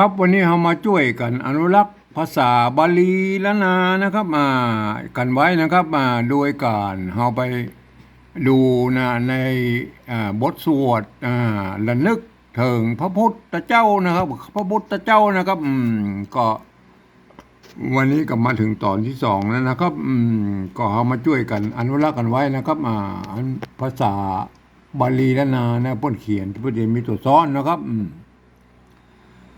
ครับวันนี้เรามาช่วยกันอนุรักษ์ภาษาบาลีล้านานะครับมากันไว้นะครับมาโดยการเราไปดูนะในบทสวดอ่าระลึกถึงพระพุทธเจ้านะครับ พระพุทธเจ้านะครับอืมก็วันนี้ก็มาถึงตอนที่สองแล้วนะครับอืมก็เอามาช่วยกันอนุรักษ์กันไว้นะครับอ่าภาษาบาลีล้านนานะพ้นเขียนที่พระเดชมีตัวซ้อนนะครับอืม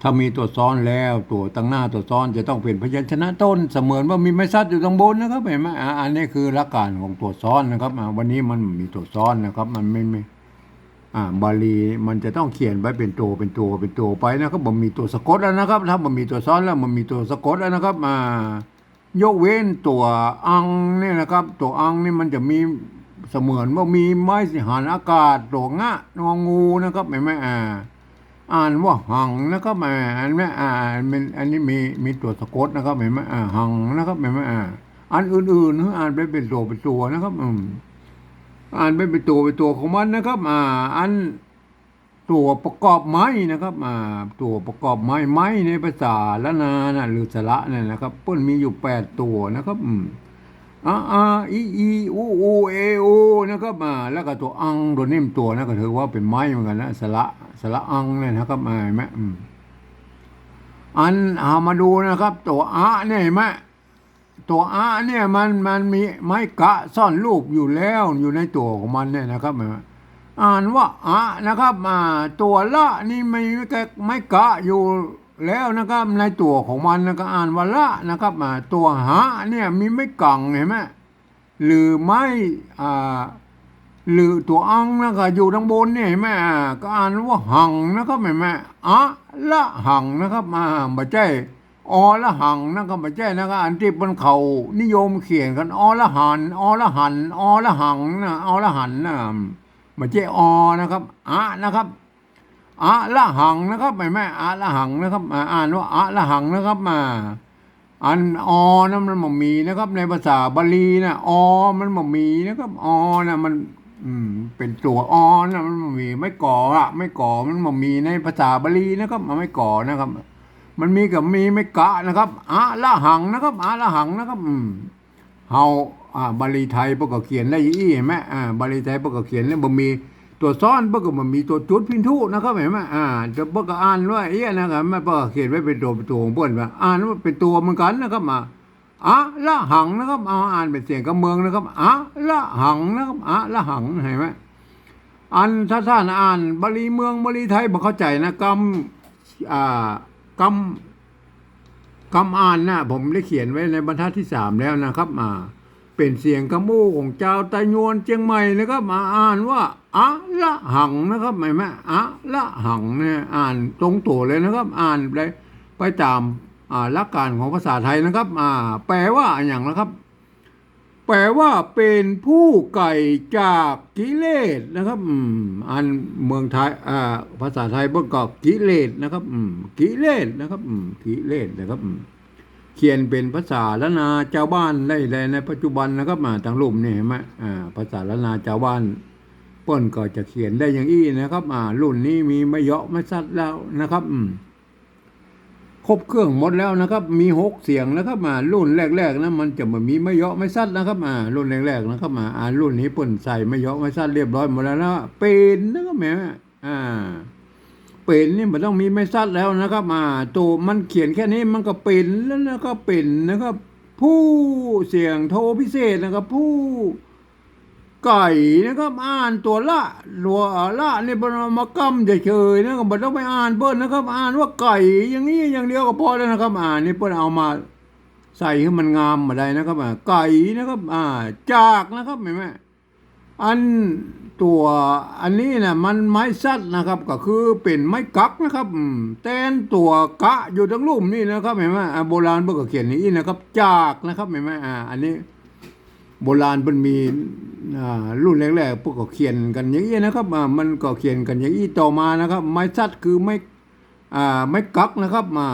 ถ้ามีตัวซ้อนแล้วตัวตั้งหน้าตัวซ้อนจะต้องเป็นพยัญชนะต้น เสมือนว่ามีไม้ซัดอยู่ตรงบนนะครับเห็นไหมอ่าอันนี้คือหลักการของตัวซ้อนนะครับอ่าวันนี้มันมีตัวซ้อนนะครับ มันไม่ไม่อ่าบาลีมันจะต้องเขียนไว้เป็นตัวเป็นตัวเป็นตัวไปนะครับมันมีตัวสะกดแล้วนะครับ ถ้ามันมีตัวซ้อนแล้วมันมีตัวสะกดแล้วนะครับอ่ายกเว้นตัวอังเนี่ยนะครับ ตัวอังนี่มันจะมีเสมือนว่ามีไม้สิหารอากาศตัวงะงองูนะครับเห็นไหมอ่า อ่านว่าหังนะครับอ่อันนี้อ่านเป็นอันนี้มีมีตัวสะกดนะครับเห็นไหมอ่าหังนะครับเห็นไหมอ่าอันอื่นๆอ่านไปเป็นตัวเป็นตัวนะครับ อืมอ่านไปเป็นตัวเป็นตัวของมันนะครับ อ่า อันตัวประกอบไม้นะครับ อ่า ตัวประกอบไม้ไม้ในภาษาละนานะหรือสระเนี่ยนะครับเพิ่นมีอยู่แปดตัวนะครับ อืม อาอาอีอีอูอูเอโอนะครับมาแล้วก็ตัวอังตัวนิ่มตัวนะก็ถือว่าเป็นไม้เหมือนกันนะสระสระอังเนี่ยนะครับมาเห็นไหมอืมอันเอามาดูนะครับ ตัวอะเนี่ยเห็นไหมตัวอะเนี่ยมันมันมีไม้กะซ่อนรูปอยู่แล้วอยู่ในตัวของมันเนี่ยนะครับเห็นไหมอ่านว่าอะนะครับมาตัวละนี่ไม่ไม่กะอยู่ แล้วนะครับในตัวของมันนะก็อ่านว่าละนะครับมาตัวหะเนี่ยมีไม่กังเห็นไหมหรือไม่อ่าหรือตัวอังนะครับอยู่ทางบนเนี่ยเห็นไหมก็อ่านว่าหังนะครับเห็นไหมอะละหังนะครับมาบ่ใจอละหังนะครับบ่ใจนะครับอันที่บนเขานิยมเขียนกันอละหันอละหันอละหังนะอละหันนะบ่ใจอนะครับอะนะครับ อะละหังนะครับไม่แม่อะละหังนะครับอ่านว่าอะละหังนะครับมาอันอนะมันบ่มีนะครับ ในภาษาบาลีนะอมันบ่มีนะครับอนะมัน อืม เป็นตัวอนะมันบ่มี ไม่ก่ออะไม่ก่อมันบ่มีในภาษาบาลีนะครับมันไม่ก่อนะครับ มันมีกับมีไม่กะนะครับอะละหังนะครับอะละหังนะครับ อืมเฮาอ่าบาลีไทยพวกก็เขียนได้อีเห็นไหมอ่าบาลีไทยพวกก็เขียนแล้วบ่มี ตัวซ้อนเพื่อก็มันมีตัวจุดพินทุนะครับเห็นไหมอ่าจะเพื่อก็อ่านว่าเอี้ยนะครับไม่เพื่อเขียนไว้เป็นตัวเป็นตัวของเพื่อนว่าอ่านว่าเป็นตัวเหมือนกันนะครับมาอะละหังนะครับเอาอ่านเป็นเสียงกำเมืองนะครับอะละหังนะครับอะละหังเห็นไหมอันถ้าท่านอ่านบาลีเมืองบาลีไทยบอกเข้าใจนะกำอ่ากำกำอ่านนะผมได้เขียนไว้ในบรรทัดที่สามแล้วนะครับมาเป็นเสียงกระมูของเจ้าไตยวนเชียงใหม่นะครับมาอ่านว่า อะละหังนะครับไหมแม่อะละหังเนี่ยอ่านตรงตัวเลยนะครับ อ่านไปไปตามหลักการของภาษาไทยนะครับ อ่า แปลว่าอย่างนะครับ แปลว่าเป็นผู้ไก่จากกิเลสนะครับอืมอันเมืองไทยอ่าภาษาไทยเพิ่งก็กิเลสนะครับอืมกิเลสนะครับอืมกิเลสนะครับอืมเขียนเป็นภาษาละนาชาวบ้านได้เลยในปัจจุบันนะครับมาทางลุ่มนี่เห็นไหมอ่าภาษาละนาชาวบ้าน ป้นก็จะเขียนได้อย่างอี้นะครับ อ่า รุ่นนี้มีไม่เยาะไม่ซัดแล้วนะครับ อืมครบเครื่องหมดแล้วนะครับ มีหกเสียงนะครับมารุ่นแรกๆนะมันจะมามีไม่เยาะไม่ซัดนะครับอ่ารุ่นแรกๆนะครับมาอ่ารุ่นนี้ปิ้นใส่ไม่เยาะไม่ซัดเรียบร้อยหมดแล้วนะเป็นนะครับแหม่อ่าเป็นนี่มันต้องมีไม่ซัดแล้วนะครับอ่าตัวมันเขียนแค่นี้มันก็เป็นแล้วนะครับเป็นนะครับ ผู้เสียงโทรพิเศษนะครับ ผู้ ไก่นะครับอ่านตัวละตัวละนี่เป็นมากำเฉยๆนะครับมันต้องไปอ่านเปิ้ลนะครับ อ่านว่าไก่อย่างนี้อย่างเดียวก็พอแล้วนะครับ อ่านนี่เปิ้ลเอามาใส่ให้มันงามมาได้นะครับอ่าไก่นะครับอ่าจากนะครับเห็นไหมอันตัวอันนี้นะมันไม้ซัดนะครับ ก็คือเป็นไม้กักนะครับอืมแตนตัวกะอยู่ทั้งลุ่มนี่นะครับเห็นไหมอ่าโบราณเพิ่นก็เขียนนี้นะครับ จากนะครับเห็นไหมอ่าอันนี้ โบราณมันมีรุ่นแรกๆพวกก็เขียนกันอย่างนี้นะครับอ่ามันก็เขียนกันอย่างนี้ต่อมานะครับ ไม้ซัดคือไม้อ่ไม้กักนะครับมา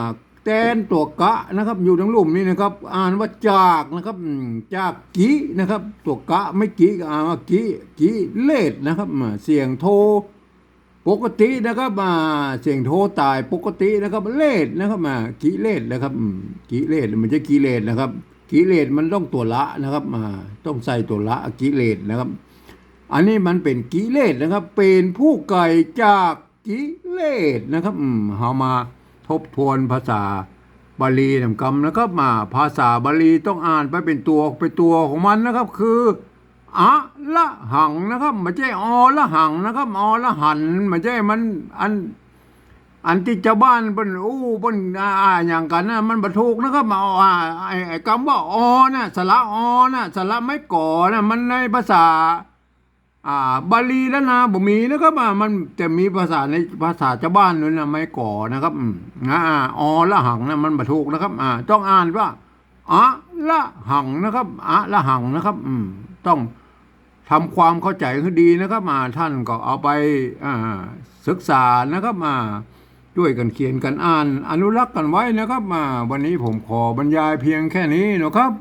แตนตัวกะนะครับ อยู่ทั้งลุ่มนี่นะครับ อ่านว่าจากนะครับจากกีนะครับ ตัวกะไม่กีก็อ่านว่ากีกีเลดนะครับอ่าเสียงโทปกตินะครับมาเสียงโทตายปกตินะครับเลสนะครับมากิเลสนะครับกิเลสมันจะกิเลสนะครับ กิเลสมันต้องตัวละนะครับมาต้องใส่ตัวละกิเลสนะครับ อันนี้มันเป็นกิเลสนะครับ เป็นผู้ไกลจากกิเลสนะครับอืมเฮามาทบทวนภาษาบาลีนำกรรมนะครับมาภาษาบาลีต้องอ่านไปเป็นตัวเป็นตัวของมันนะครับ คืออะละหังนะครับไม่ใช่อละหังนะครับอละหันไม่ใช่มันอัน อันที่ชาวบ้านเป็นอู้เป็นอ่าอย่างกันนะมันบรรทุกนะครับมาอ่าไอ้ไอ้คำว่าอนะสระอนะสระไม่ก่อนะมันในภาษา อ่าบาลีแล้วนะบ่มีนะครับอ่ามันจะมีภาษาในภาษาชาวบ้านนู้นนะไม่ก่อนะครับอืมอ่าอละหังนะมันบรรทุกนะครับ อ่าต้องอ่านว่าอะละหังนะครับอะละหังนะครับ อืม ต้องทำความเข้าใจให้ดีนะครับมาท่านก็เอาไปอ่าศึกษานะครับมา ด้วยกันเขียนกันอ่าน อนุรักษ์กันไว้นะครับมาวันนี้ผมขอบรรยายเพียงแค่นี้นะครับ